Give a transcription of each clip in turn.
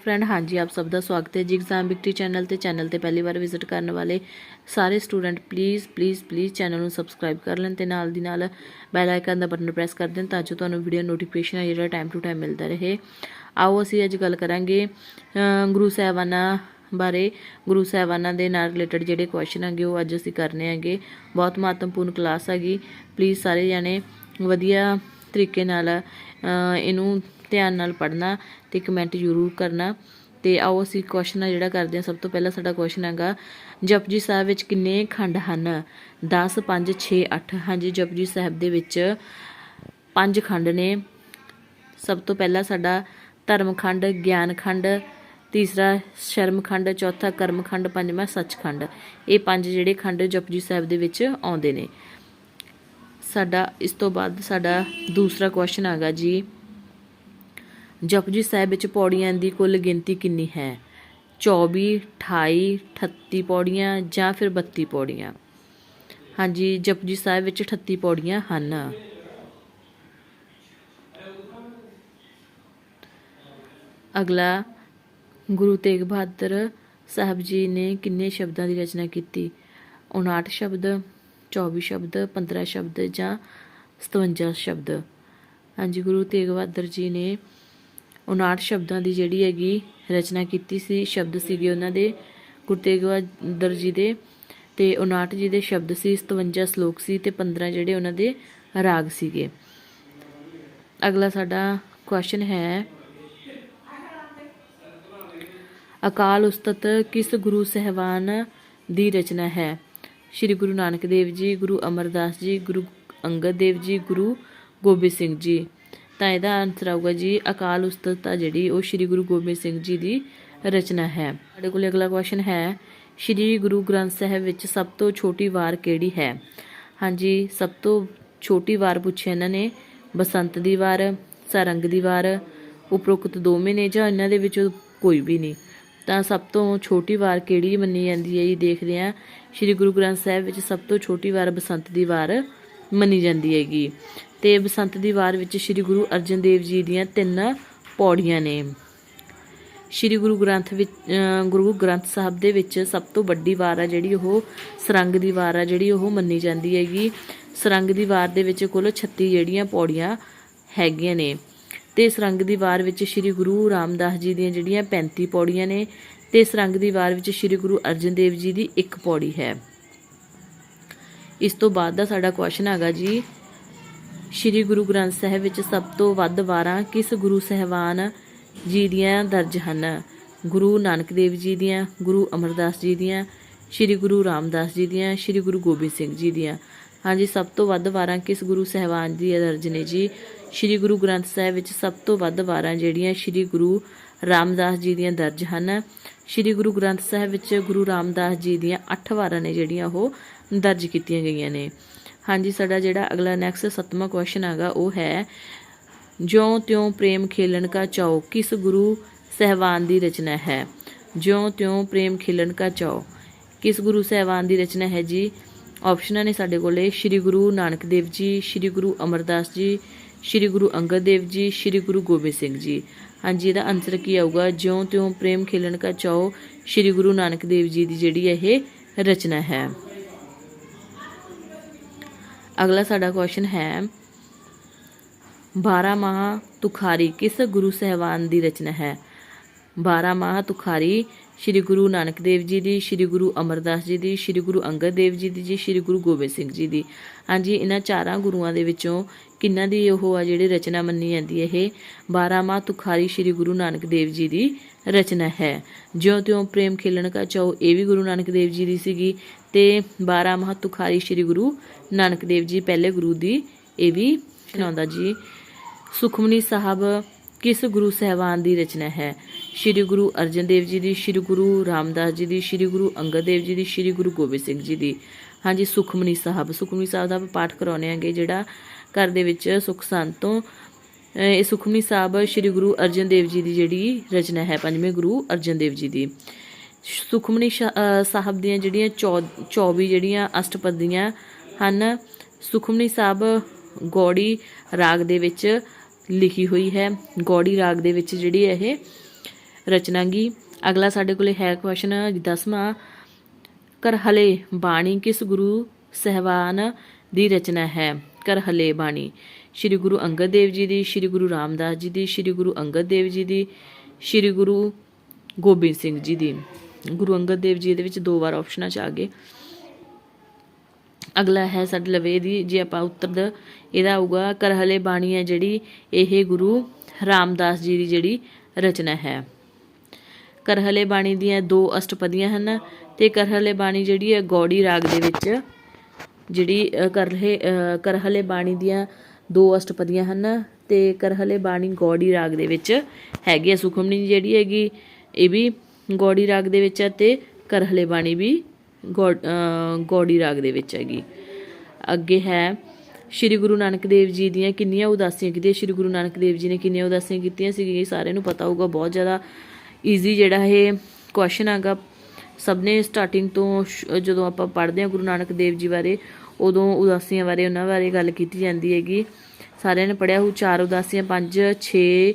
Friend, ਹਾਂਜੀ, ਆਪ ਸਭ ਦਾ ਸਵਾਗਤ ਹੈ ਜੀ। ਐਗਜ਼ਾਮ ਵਿਕਟਰੀ ਚੈਨਲ ਤੇ ਚੈਨਲ ਤੇ ਪਹਿਲੀ ਵਾਰ ਵਿਜ਼ਿਟ ਕਰਨ ਵਾਲੇ ਸਾਰੇ student please please please channel ਨੂੰ ਸਬਸਕ੍ਰਾਈਬ ਕਰ ਲੈਣ ਤੇ ਨਾਲ ਦੀ ਨਾਲ ਬੈਲ ਆਈਕਨ ਦਾ ਬਟਨ ਪ੍ਰੈਸ ਕਰ ਦੇਣ ਤਾਂ ਜੋ ਤੁਹਾਨੂੰ ਵੀਡੀਓ ਨੋਟੀਫਿਕੇਸ਼ਨ ਹੈ ਜਿਹੜਾ ਟਾਈਮ ਟੂ ਟਾਈਮ ਮਿਲਦਾ ਰਹੇ। ਆਓ ਅਸੀਂ ਅੱਜ ਗੱਲ ਕਰਾਂਗੇ ਗੁਰੂ ਸਾਹਿਬਾਨਾਂ ਬਾਰੇ। ਗੁਰੂ ਸਾਹਿਬਾਨਾਂ ਦੇ ਨਾਲ ਰਿਲੇਟਡ ਜਿਹੜੇ ਕੁਐਸਚਨ ਹੈਗੇ, ਉਹ ਅੱਜ ਅਸੀਂ ਕਰਨੇ ਹੈਗੇ। ਬਹੁਤ ਮਹੱਤਵਪੂਰਨ ਕਲਾਸ ਹੈਗੀ। ਪਲੀਜ਼ ਸਾਰੇ ਜਾਣੇ ਵਧੀਆ ਤਰੀਕੇ ਨਾਲ ਇਹਨੂੰ ਧਿਆਨ ਨਾਲ ਪੜ੍ਹਨਾ ਤੇ ਕਮੈਂਟ ਜ਼ਰੂਰ ਕਰਨਾ। ਤੇ ਆਓ ਅਸੀਂ ਕੁਐਸਚਨ ਆ ਜਿਹੜਾ ਕਰਦੇ ਹਾਂ, ਸਭ ਤੋਂ ਪਹਿਲਾਂ ਸਾਡਾ ਕੁਐਸਚਨ ਹੈਗਾ, ਜਪਜੀ ਸਾਹਿਬ ਵਿੱਚ ਕਿੰਨੇ ਖੰਡ ਹਨ? 10 5 6 8 ਹਾਂਜੀ, ਜਪਜੀ ਸਾਹਿਬ ਦੇ ਵਿੱਚ ਪੰਜ ਖੰਡ ਨੇ। ਸਭ ਤੋਂ ਪਹਿਲਾਂ ਸਾਡਾ ਧਰਮ ਖੰਡ ਗਿਆਨ ਖੰਡ ਤੀਸਰਾ ਸ਼ਰਮ ਖੰਡ ਚੌਥਾ ਕਰਮ ਖੰਡ ਪੰਜਵਾਂ ਸੱਚਖੰਡ। ਇਹ ਪੰਜ ਜਿਹੜੇ ਖੰਡ ਜਪਜੀ ਸਾਹਿਬ ਦੇ ਵਿੱਚ ਆਉਂਦੇ ਨੇ। ਸਾਡਾ, ਇਸ ਤੋਂ ਬਾਅਦ ਸਾਡਾ ਦੂਸਰਾ ਕੁਐਸਚਨ ਹੈਗਾ ਜੀ। ਜਪਜੀ ਸਾਹਿਬ ਵਿੱਚ ਪੌੜੀਆਂ ਦੀ ਕੁੱਲ ਗਿਣਤੀ ਕਿੰਨੀ ਹੈ? 24 28 38 ਪੌੜੀਆਂ ਜਾਂ ਫਿਰ 32 ਪੌੜੀਆਂ? ਹਾਂਜੀ ਜਪਜੀ ਸਾਹਿਬ ਵਿੱਚ 38 ਪੌੜੀਆਂ ਹਨ। ਅਗਲਾ, ਗੁਰੂ ਤੇਗ ਬਹਾਦਰ ਸਾਹਿਬ ਜੀ ਨੇ ਕਿੰਨੇ ਸ਼ਬਦਾਂ ਦੀ ਰਚਨਾ ਕੀਤੀ? 59 ਸ਼ਬਦ 24 ਸ਼ਬਦ 15 ਸ਼ਬਦ ਜਾਂ 57 ਸ਼ਬਦ? ਹਾਂਜੀ, ਗੁਰੂ ਤੇਗ ਬਹਾਦਰ ਜੀ ਨੇ 59 ਸ਼ਬਦਾਂ ਦੀ ਜਿਹੜੀ ਹੈਗੀ ਰਚਨਾ ਕੀਤੀ ਸੀ, ਸ਼ਬਦ ਸੀਗੇ ਉਹਨਾਂ ਦੇ, ਗੁਰੂ ਤੇਗ ਬਹਾਦਰ ਜੀ ਦੇ, ਤੇ 59 ਜੀ ਦੇ ਸ਼ਬਦ ਸੀ 57 ਸ਼ਲੋਕ ਸੀ ਤੇ 15 ਜਿਹੜੇ ਉਹਨਾਂ ਦੇ ਰਾਗ ਸੀਗੇ। ਅਗਲਾ ਸਾਡਾ ਕੁਐਸਚਨ ਹੈ, ਅਕਾਲ ਉਸਤਤ ਕਿਸ ਗੁਰੂ ਸਹਿਬਾਨ ਦੀ ਰਚਨਾ ਹੈ? ਸ਼੍ਰੀ ਗੁਰੂ ਨਾਨਕ ਦੇਵ ਜੀ, ਗੁਰੂ ਅਮਰਦਾਸ ਜੀ, ਗੁਰੂ ਅੰਗਦ ਦੇਵ ਜੀ, ਗੁਰੂ ਗੋਬਿੰਦ ਸਿੰਘ ਜੀ। ਤਾਂ ਇਹਦਾ ਆਨਸਰ ਆਊਗਾ ਜੀ, ਅਕਾਲ ਉਸਤਤ ਆ ਜਿਹੜੀ ਉਹ ਸ਼੍ਰੀ ਗੁਰੂ ਗੋਬਿੰਦ ਸਿੰਘ ਜੀ ਦੀ ਰਚਨਾ ਹੈ। ਸਾਡੇ ਕੋਲ ਅਗਲਾ ਕੁਐਸਚਨ ਹੈ, ਸ਼੍ਰੀ ਗੁਰੂ ਗ੍ਰੰਥ ਸਾਹਿਬ ਵਿੱਚ ਸਭ ਤੋਂ ਛੋਟੀ ਵਾਰ ਕਿਹੜੀ ਹੈ? ਹਾਂਜੀ, ਸਭ ਤੋਂ ਛੋਟੀ ਵਾਰ ਪੁੱਛਿਆ ਇਹਨਾਂ ਨੇ, ਬਸੰਤ ਦੀ ਵਾਰ, ਸਰੰਗ ਦੀ ਵਾਰ, ਉਪਰੋਕਤ ਦੋਵੇਂ ਨੇ ਜਾਂ ਇਹਨਾਂ ਦੇ ਵਿੱਚੋਂ ਕੋਈ ਵੀ ਨਹੀਂ? ਤਾਂ ਸਭ ਤੋਂ ਛੋਟੀ ਵਾਰ ਕਿਹੜੀ ਮੰਨੀ ਜਾਂਦੀ ਹੈ ਜੀ? ਦੇਖਦੇ ਹਾਂ, ਸ਼੍ਰੀ ਗੁਰੂ ਗ੍ਰੰਥ ਸਾਹਿਬ ਵਿੱਚ ਸਭ ਤੋਂ ਛੋਟੀ ਵਾਰ ਬਸੰਤ ਦੀ ਵਾਰ ਮੰਨੀ ਜਾਂਦੀ ਹੈਗੀ। ਤੇ ਬਸੰਤ ਦੀ ਵਾਰ ਵਿੱਚ ਸ਼੍ਰੀ ਗੁਰੂ ਅਰਜਨ ਦੇਵ ਜੀ ਦੀਆਂ ਤਿੰਨ ਪੌੜੀਆਂ ਨੇ। ਸ਼੍ਰੀ ਗੁਰੂ ਗ੍ਰੰਥ ਵਿੱਚ ਗੁਰੂ ਗ੍ਰੰਥ ਸਾਹਿਬ ਦੇ ਵਿੱਚ ਸਭ ਤੋਂ ਵੱਡੀ ਵਾਰ ਆ ਜਿਹੜੀ ਉਹ ਸਰੰਗ ਦੀ ਵਾਰ ਆ ਜਿਹੜੀ ਉਹ ਮੰਨੀ ਜਾਂਦੀ ਹੈਗੀ। ਸਰੰਗ ਦੀ ਵਾਰ ਦੇ ਵਿੱਚ ਕੁੱਲ 36 ਜਿਹੜੀਆਂ ਪੌੜੀਆਂ ਹੈਗੀਆਂ ਨੇ। ਤੇ ਸਰੰਗ ਦੀ ਵਾਰ ਵਿੱਚ ਸ਼੍ਰੀ ਗੁਰੂ ਰਾਮਦਾਸ ਜੀ ਦੀਆਂ ਜਿਹੜੀਆਂ 35 ਪੌੜੀਆਂ ਨੇ ਤੇ ਸਰੰਗ ਦੀ ਵਾਰ ਵਿੱਚ ਸ਼੍ਰੀ ਗੁਰੂ ਅਰਜਨ ਦੇਵ ਜੀ ਦੀ ਇੱਕ ਪੌੜੀ ਹੈ। ਇਸ ਤੋਂ ਬਾਅਦ ਦਾ ਸਾਡਾ ਕੁਐਸਚਨ ਹੈਗਾ ਜੀ। ਸ਼੍ਰੀ ਗੁਰੂ ਗ੍ਰੰਥ ਸਾਹਿਬ ਵਿੱਚ ਸਭ ਤੋਂ ਵੱਧ ਵਾਰਾਂ ਕਿਸ ਗੁਰੂ ਸਹਿਬਾਨ ਜੀ ਦੀਆਂ ਦਰਜ ਹਨ? ਗੁਰੂ ਨਾਨਕ ਦੇਵ ਜੀ ਦੀਆਂ, ਗੁਰੂ ਅਮਰਦਾਸ ਜੀ ਦੀਆਂ, ਸ਼੍ਰੀ ਗੁਰੂ ਰਾਮਦਾਸ ਜੀ ਦੀਆਂ, ਸ਼੍ਰੀ ਗੁਰੂ ਗੋਬਿੰਦ ਸਿੰਘ ਜੀ ਦੀਆਂ। ਹਾਂਜੀ, ਸਭ ਤੋਂ ਵੱਧ ਵਾਰਾਂ ਕਿਸ ਗੁਰੂ ਸਹਿਬਾਨ ਦੀ ਦਰਜ ਨੇ ਜੀ? ਸ਼੍ਰੀ ਗੁਰੂ ਗ੍ਰੰਥ ਸਾਹਿਬ ਵਿੱਚ ਸਭ ਤੋਂ ਵੱਧ ਵਾਰਾਂ ਜਿਹੜੀਆਂ ਸ਼੍ਰੀ ਗੁਰੂ ਰਾਮਦਾਸ ਜੀ ਦੀਆਂ ਦਰਜ ਹਨ। ਸ਼੍ਰੀ ਗੁਰੂ ਗ੍ਰੰਥ ਸਾਹਿਬ ਵਿੱਚ ਗੁਰੂ ਰਾਮਦਾਸ ਜੀ ਦੀਆਂ 8 ਵਾਰਾਂ ਨੇ ਜਿਹੜੀਆਂ ਉਹ ਦਰਜ ਕੀਤੀਆਂ ਗਈਆਂ ਨੇ। ਹਾਂਜੀ, ਸਾਡਾ ਜਿਹੜਾ ਅਗਲਾ ਨੈਕਸਟ ਸੱਤਵਾਂ ਕੁਐਸਚਨ ਹੈਗਾ, ਉਹ ਹੈ, ਜਿਉਂ ਤਿਉਂ ਪ੍ਰੇਮ ਖੇਲਣ ਕਾ ਚਾਓ ਕਿਸ ਗੁਰੂ ਸਹਿਬਾਨ ਦੀ ਰਚਨਾ ਹੈ? ਜਿਉਂ ਤਿਉਂ ਪ੍ਰੇਮ ਖੇਲਣ ਕਾ ਚਾਓ ਕਿਸ ਗੁਰੂ ਸਹਿਬਾਨ ਦੀ ਰਚਨਾ ਹੈ ਜੀ? ਆਪਸ਼ਨਾਂ ਨੇ ਸਾਡੇ ਕੋਲੇ ਸ਼੍ਰੀ ਗੁਰੂ ਨਾਨਕ ਦੇਵ ਜੀ, ਸ਼੍ਰੀ ਗੁਰੂ ਅਮਰਦਾਸ ਜੀ ਸ਼੍ਰੀ ਗੁਰੂ ਅੰਗਦ ਦੇਵ ਜੀ, ਸ਼੍ਰੀ ਗੁਰੂ ਗੋਬਿੰਦ ਸਿੰਘ ਜੀ। ਹਾਂਜੀ, ਇਹਦਾ ਆਨਸਰ ਕੀ ਆਊਗਾ? ਜਿਉਂ ਤਿਉਂ ਪ੍ਰੇਮ ਖੇਲਣ ਕਾ ਚਾਓ ਸ਼੍ਰੀ ਗੁਰੂ ਨਾਨਕ ਦੇਵ ਜੀ ਦੀ ਜਿਹੜੀ ਹੈ ਇਹ ਰਚਨਾ ਹੈ। ਅਗਲਾ ਸਾਡਾ ਕੁਐਸਚਨ ਹੈ 12 ਮਾਹ ਤੁਖਾਰੀ ਕਿਸ ਗੁਰੂ ਸਹਿਬਾਨ ਦੀ ਰਚਨਾ ਹੈ? 12 ਮਾਹ ਤੁਖਾਰੀ, ਸ਼੍ਰੀ ਗੁਰੂ ਨਾਨਕ ਦੇਵ ਜੀ ਦੀ, ਸ਼੍ਰੀ ਗੁਰੂ ਅਮਰਦਾਸ ਜੀ ਦੀ, ਸ਼੍ਰੀ ਗੁਰੂ ਅੰਗਦ ਦੇਵ ਜੀ ਦੀ ਜੀ, ਸ਼੍ਰੀ ਗੁਰੂ ਗੋਬਿੰਦ ਸਿੰਘ ਜੀ ਦੀ। ਹਾਂਜੀ, ਇਹਨਾਂ ਚਾਰਾਂ ਗੁਰੂਆਂ ਦੇ ਵਿੱਚੋਂ ਕਿੰਨਾਂ ਦੀ ਉਹ ਆ ਜਿਹੜੀ ਰਚਨਾ ਮੰਨੀ ਜਾਂਦੀ ਹੈ ਇਹ? 12 ਮਾਹ ਤੁਖਾਰੀ ਸ਼੍ਰੀ ਗੁਰੂ ਨਾਨਕ ਦੇਵ ਜੀ ਦੀ ਰਚਨਾ ਹੈ। ਜਿਉਂ ਤਿਉਂ ਪ੍ਰੇਮ ਖੇਲਣ ਕਾ ਚਾਓ ਇਹ ਵੀ ਗੁਰੂ ਨਾਨਕ ਦੇਵ ਜੀ ਦੀ ਸੀਗੀ। ਤੇ 12 ਮਾਹ ਤੁਖਾਰੀ ਸ਼੍ਰੀ ਗੁਰੂ ਨਾਨਕ ਦੇਵ ਜੀ ਪਹਿਲੇ ਗੁਰੂ ਦੀ ਇਹ ਵੀ ਸੁਣਾਉਂਦਾ ਜੀ। ਸੁਖਮਨੀ ਸਾਹਿਬ ਕਿਸ ਗੁਰੂ ਸਹਿਬਾਨ ਦੀ ਰਚਨਾ ਹੈ? ਸ਼੍ਰੀ ਗੁਰੂ ਅਰਜਨ ਦੇਵ ਜੀ ਦੀ, ਸ਼੍ਰੀ ਗੁਰੂ ਰਾਮਦਾਸ ਜੀ ਦੀ, ਸ਼੍ਰੀ ਗੁਰੂ ਅੰਗਦ ਦੇਵ ਜੀ ਦੀ, ਸ਼੍ਰੀ ਗੁਰੂ ਗੋਬਿੰਦ ਸਿੰਘ ਜੀ ਦੀ। ਹਾਂਜੀ, ਸੁਖਮਨੀ ਸਾਹਿਬ। ਸੁਖਮਨੀ ਸਾਹਿਬ ਦਾ ਆਪਾਂ ਪਾਠ ਕਰਾਉਣੇ ਆਂਗੇ ਜਿਹੜਾ ਘਰ ਦੇ ਵਿੱਚ ਸੁਖ ਸੰਤ ਤੋਂ ਇਹ ਸੁਖਮਨੀ ਸਾਹਿਬ ਸ਼੍ਰੀ ਗੁਰੂ ਅਰਜਨ ਦੇਵ ਜੀ ਦੀ ਜਿਹੜੀ ਰਚਨਾ ਹੈ, ਪੰਜਵੇਂ ਗੁਰੂ ਅਰਜਨ ਦੇਵ ਜੀ ਦੀ। ਸੁਖਮਨੀ ਸ਼ਾ- ਸਾਹਿਬ ਦੀਆਂ ਜਿਹੜੀਆਂ 24 ਜਿਹੜੀਆਂ ਅਸ਼ਟਪਦੀਆਂ ਹਨ, ਸੁਖਮਨੀ ਸਾਹਿਬ ਗੌੜੀ ਰਾਗ ਦੇ ਵਿੱਚ ਲਿਖੀ ਹੋਈ ਹੈ। ਗੌੜੀ ਰਾਗ ਦੇ ਵਿੱਚ ਜਿਹੜੀ ਇਹ ਰਚਨਾ ਗੀ ਅਗਲਾ ਸਾਡੇ ਕੋਲੇ ਹੈ ਕੁਐਸਚਨ 10ਵਾਂ ਕਰਹਲੇ ਬਾਣੀ ਕਿਸ ਗੁਰੂ ਸਹਿਬਾਨ ਦੀ ਰਚਨਾ ਹੈ? ਕਰਹਲੇ ਬਾਣੀ। ਸ੍ਰੀ ਗੁਰੂ ਅੰਗਦ ਦੇਵ ਜੀ ਦੀ, ਸ੍ਰੀ ਗੁਰੂ ਰਾਮਦਾਸ ਜੀ ਦੀ, ਸ੍ਰੀ ਗੁਰੂ ਅੰਗਦ ਦੇਵ ਜੀ ਦੀ, ਸ੍ਰੀ ਗੁਰੂ ਗੋਬਿੰਦ ਸਿੰਘ ਜੀ ਦੀ। ਗੁਰੂ ਅੰਗਦ ਦੇਵ ਜੀ ਦੇ ਵਿੱਚ ਦੋ ਵਾਰ ਆਪਸ਼ਨਾਂ ਚ ਆ ਗਏ। ਅਗਲਾ ਹੈ ਸਾਡੇ ਲਵੇ ਦੀ, ਜੇ ਆਪਾਂ ਉੱਤਰ ਦਾ, ਇਹਦਾ ਆਊਗਾ ਕਰਹਲੇ ਬਾਣੀ ਹੈ ਜਿਹੜੀ ਇਹ ਗੁਰੂ ਰਾਮਦਾਸ ਜੀ ਦੀ ਜਿਹੜੀ ਰਚਨਾ ਹੈ। ਕਰਹਲੇ ਬਾਣੀ ਦੀਆਂ ਦੋ ਅਸ਼ਟਪਦੀਆਂ ਹਨ ਤੇ ਕਰਹਲੇ ਬਾਣੀ ਜਿਹੜੀ ਹੈ ਗੌੜੀ ਰਾਗ ਦੇ ਵਿੱਚ ਜਿਹੜੀ ਅ, ਕਰਹਲੇ ਕਰਹਲੇ ਬਾਣੀ ਦੀਆਂ ਦੋ ਅਸ਼ਟਪਦੀਆਂ ਹਨ ਤੇ ਕਰਹਲੇ ਬਾਣੀ ਗੌੜੀ ਰਾਗ ਦੇ ਵਿੱਚ ਹੈਗੀ ਹੈ ਸੁਖਮਨੀ ਜਿਹੜੀ ਹੈਗੀ ਇਹ ਵੀ ਗੌੜੀ ਰਾਗ ਦੇ ਵਿੱਚ ਹੈ ਤੇ ਕਰਹਲੇ ਬਾਣੀ ਵੀ ਗੌ- ਗੌੜੀ ਰਾਗ ਦੇ ਵਿੱਚ ਹੈਗੀ। ਅੱਗੇ ਹੈ ਸ਼੍ਰੀ ਗੁਰੂ ਨਾਨਕ ਦੇਵ ਜੀ ਦੀਆਂ ਕਿੰਨੀਆਂ ਉਦਾਸੀਆਂ ਕੀਤੀਆਂ। ਸ਼੍ਰੀ ਗੁਰੂ ਨਾਨਕ ਦੇਵ ਜੀ ਨੇ ਕਿੰਨੀਆਂ ਉਦਾਸੀਆਂ ਕੀਤੀਆਂ ਸੀਗੀਆਂ ਇਹ ਸਾਰਿਆਂ ਨੂੰ ਪਤਾ ਹੋਊਗਾ ਬਹੁਤ ਜ਼ਿਆਦਾ ਈਜ਼ੀ ਜਿਹੜਾ ਇਹ ਕੁਐਸਚਨ ਹੈਗਾ। ਸਭ ਨੇ ਸਟਾਰਟਿੰਗ ਤੋਂ ਸ਼- ਜਦੋਂ ਆਪਾਂ ਪੜ੍ਹਦੇ ਹਾਂ ਗੁਰੂ ਨਾਨਕ ਦੇਵ ਜੀ ਬਾਰੇ, ਉਦੋਂ ਉਦਾਸੀਆਂ ਬਾਰੇ, ਉਹਨਾਂ ਬਾਰੇ ਗੱਲ ਕੀਤੀ ਜਾਂਦੀ ਹੈਗੀ। ਸਾਰਿਆਂ ਨੇ ਪੜਿਆ ਹੋ ਚਾਰ ਉਦਾਸੀਆਂ, ਪੰਜ 6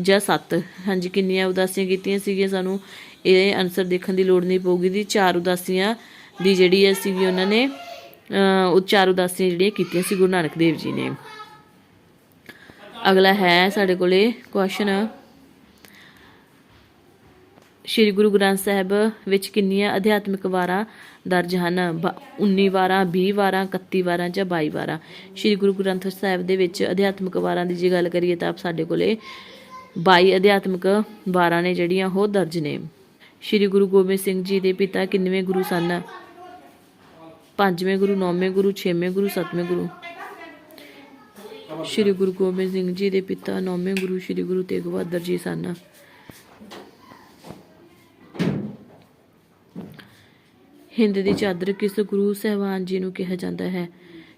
ਜਾਂ 7 ਹਾਂਜੀ, ਕਿੰਨੀਆਂ ਉਦਾਸੀਆਂ ਕੀਤੀਆਂ ਸੀਗੀਆਂ ਸਾਨੂੰ, ਇਹ ਆਨਸਰ ਦੇਖਣ ਦੀ ਲੋੜ ਨਹੀਂ ਪਊਗੀ ਦੀ ਚਾਰ ਉਦਾਸੀਆਂ ਦੀ ਜਿਹੜੀ ਹੈ ਸੀਗੀ ਉਹਨਾਂ ਨੇ ਉਹ ਚਾਰ ਉਦਾਸੀਆਂ ਜਿਹੜੀਆਂ ਕੀਤੀਆਂ ਸੀ ਗੁਰੂ ਨਾਨਕ ਦੇਵ ਜੀ ਨੇ। ਅਗਲਾ ਹੈ ਸਾਡੇ ਕੋਲੇ ਕੁਐਸਚਨ ਸ਼੍ਰੀ ਗੁਰੂ ਗ੍ਰੰਥ ਸਾਹਿਬ ਵਿੱਚ ਕਿੰਨੀਆਂ ਅਧਿਆਤਮਿਕ ਵਾਰਾਂ ਦਰਜ ਹਨ? ਬ- 19 ਵਾਰਾਂ 20 ਵਾਰਾਂ 31 ਵਾਰਾਂ ਜਾਂ 22 ਵਾਰਾਂ? ਸ਼੍ਰੀ ਗੁਰੂ ਗ੍ਰੰਥ ਸਾਹਿਬ ਦੇ ਵਿੱਚ ਅਧਿਆਤਮਿਕ ਵਾਰਾਂ ਦੀ ਜੇ ਗੱਲ ਕਰੀਏ ਤਾਂ ਆਪ ਸਾਡੇ ਕੋਲੇ 22 ਅਧਿਆਤਮਿਕ ਵਾਰਾਂ ਨੇ ਜਿਹੜੀਆਂ ਉਹ ਦਰਜ ਨੇ। ਸ਼੍ਰੀ ਗੁਰੂ ਗੋਬਿੰਦ ਸਿੰਘ ਜੀ ਦੇ ਪਿਤਾ ਕਿੰਨਵੇਂ ਗੁਰੂ ਸਨ? ਪੰਜਵੇਂ ਗੁਰੂ, ਨੌਵੇਂ ਗੁਰੂ, ਛੇਵੇਂ ਗੁਰੂ, ਸੱਤਵੇਂ ਗੁਰੂ? ਸ਼੍ਰੀ ਗੁਰੂ ਗੋਬਿੰਦ ਸਿੰਘ ਜੀ ਦੇ ਪਿਤਾ ਨੌਵੇਂ ਗੁਰੂ ਸ਼੍ਰੀ ਗੁਰੂ ਤੇਗ ਬਹਾਦਰ ਜੀ ਸਨ। ਹਿੰਦ ਦੀ ਚਾਦਰ ਕਿਸ ਗੁਰੂ ਸਹਿਬਾਨ ਜੀ ਨੂੰ ਕਿਹਾ ਜਾਂਦਾ ਹੈ?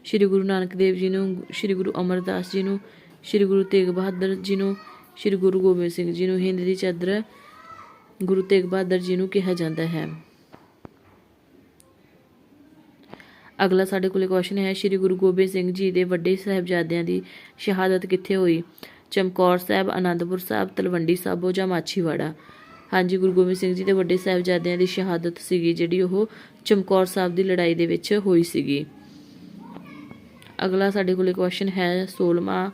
ਸ਼੍ਰੀ ਗੁਰੂ ਨਾਨਕ ਦੇਵ ਜੀ ਨੂੰ, ਸ਼੍ਰੀ ਗੁਰੂ ਅਮਰਦਾਸ ਜੀ ਨੂੰ, ਸ਼੍ਰੀ ਗੁਰੂ ਤੇਗ ਬਹਾਦਰ ਜੀ ਨੂੰ, ਸ਼੍ਰੀ ਗੁਰੂ ਗੋਬਿੰਦ ਸਿੰਘ ਜੀ ਨੂੰ ਹਿੰਦ ਦੀ ਚਾਦਰ ਗੁਰੂ ਤੇਗ ਬਹਾਦਰ ਜੀ ਨੂੰ ਕਿਹਾ ਜਾਂਦਾ ਹੈ। ਅਗਲਾ ਸਾਡੇ ਕੋਲੇ ਕੁਐਸਚਨ ਹੈ, ਸ਼੍ਰੀ ਗੁਰੂ ਗੋਬਿੰਦ ਸਿੰਘ ਜੀ ਦੇ ਵੱਡੇ ਸਾਹਿਬਜ਼ਾਦਿਆਂ ਦੀ ਸ਼ਹਾਦਤ ਕਿੱਥੇ ਹੋਈ? ਚਮਕੌਰ ਸਾਹਿਬ ਆਨੰਦਪੁਰ ਸਾਹਿਬ, ਤਲਵੰਡੀ ਸਾਬੋ ਜਾਂ ਮਾਛੀਵਾੜਾ? ਹਾਂਜੀ, ਗੁਰੂ ਗੋਬਿੰਦ ਸਿੰਘ ਜੀ ਦੇ ਵੱਡੇ ਸਾਹਿਬਜ਼ਾਦਿਆਂ ਦੀ ਸ਼ਹਾਦਤ ਸੀਗੀ, ਜਿਹੜੀ ਉਹ ਚਮਕੌਰ ਸਾਹਿਬ ਦੀ ਲੜਾਈ ਦੇ ਵਿੱਚ ਹੋਈ ਸੀਗੀ। ਅਗਲਾ ਸਾਡੇ ਕੋਲੇ ਕੁਐਸਚਨ ਹੈ 16ਵਾਂ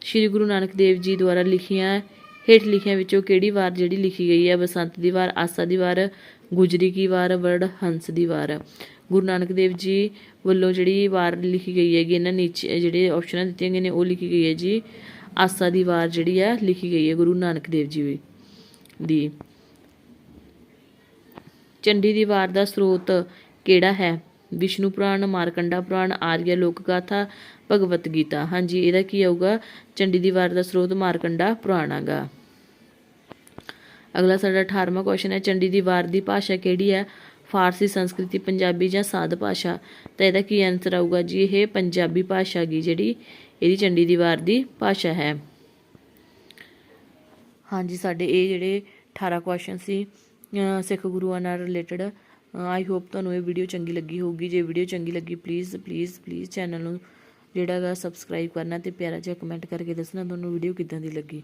ਸ਼੍ਰੀ ਗੁਰੂ ਨਾਨਕ ਦੇਵ ਜੀ ਦੁਆਰਾ ਲਿਖੀਆਂ, ਹੇਠ ਲਿਖੀਆਂ ਵਿੱਚੋਂ ਕਿਹੜੀ ਵਾਰ ਜਿਹੜੀ ਲਿਖੀ ਗਈ ਹੈ? ਬਸੰਤ ਦੀ ਵਾਰ, ਆਸਾ ਦੀ ਵਾਰ, ਗੁਜਰੀ ਕੀ ਵਾਰ ਵਰਡ ਹੰਸ ਦੀ ਵਾਰ। ਗੁਰੂ ਨਾਨਕ ਦੇਵ ਜੀ ਵੱਲੋਂ ਜਿਹੜੀ ਵਾਰ ਲਿਖੀ ਗਈ ਹੈਗੀ, ਇਹਨਾਂ ਨੀਚੇ, ਜਿਹੜੇ ਆਪਸ਼ਨਾਂ ਦਿੱਤੀਆਂ ਗਈਆਂ ਨੇ, ਉਹ ਲਿਖੀ ਗਈ ਹੈ ਜੀ, ਆਸਾ ਦੀ ਵਾਰ ਜਿਹੜੀ ਹੈ, ਲਿਖੀ ਗਈ ਹੈ ਗੁਰੂ ਨਾਨਕ ਦੇਵ ਜੀ ਵੀ ਦੀ। ਚੰਡੀ ਦੀ ਵਾਰ ਦਾ ਸਰੋਤ ਕਿਹੜਾ ਹੈ? ਵਿਸ਼ਨੂੰ ਪੁਰਾਣ, ਮਾਰਕੰਡਾ ਪੁਰਾਣ, ਆਰੀਆ ਲੋਕ ਗਾਥਾ, ਭਗਵਤ ਗੀਤਾ। ਹਾਂਜੀ, ਇਹਦਾ ਕੀ ਆਊਗਾ? ਚੰਡੀ ਦੀ ਵਾਰ ਦਾ ਸਰੋਤ ਮਾਰਕੰਡਾ ਪੁਰਾਣ ਹੈਗਾ ਅਗਲਾ ਸਾਡਾ 18ਵਾਂ ਕੁਐਸਚਨ ਹੈ, ਚੰਡੀ ਦੀ ਵਾਰ ਦੀ ਭਾਸ਼ਾ ਕਿਹੜੀ ਹੈ? ਫਾਰਸੀ, ਸੰਸਕ੍ਰਿਤੀ, ਪੰਜਾਬੀ ਜਾਂ ਸਾਧ ਭਾਸ਼ਾ? ਤਾਂ ਇਹਦਾ ਕੀ ਆਨਸਰ ਆਊਗਾ ਜੀ? ਇਹ ਪੰਜਾਬੀ ਭਾਸ਼ਾ ਗੀ ਜਿਹੜੀ, ਇਹਦੀ ਚੰਡੀ ਦੀ ਵਾਰ ਦੀ ਭਾਸ਼ਾ ਹੈ। ਹਾਂਜੀ, ਸਾਡੇ ਇਹ ਜਿਹੜੇ 18 ਕੁਐਸਚਨ ਸੀ ਸਿੱਖ ਗੁਰੂਆਂ ਨਾਲ ਰਿਲੇਟਡ ਆਈ ਹੋਪ ਤੁਹਾਨੂੰ ਇਹ ਵੀਡੀਓ ਚੰਗੀ ਲੱਗੀ ਹੋਊਗੀ। ਜੇ ਵੀਡੀਓ ਚੰਗੀ ਲੱਗੀ ਪਲੀਜ਼ ਪਲੀਜ਼ ਪਲੀਜ਼ ਚੈਨਲ ਨੂੰ ਜਿਹੜਾ ਹੈਗਾ ਸਬਸਕ੍ਰਾਈਬ ਕਰਨਾ ਤੇ ਪਿਆਰਾ ਜਿਹਾ ਕਮੈਂਟ ਕਰਕੇ ਦੱਸਣਾ ਤੁਹਾਨੂੰ ਵੀਡੀਓ ਕਿੱਦਾਂ ਦੀ ਲੱਗੀ।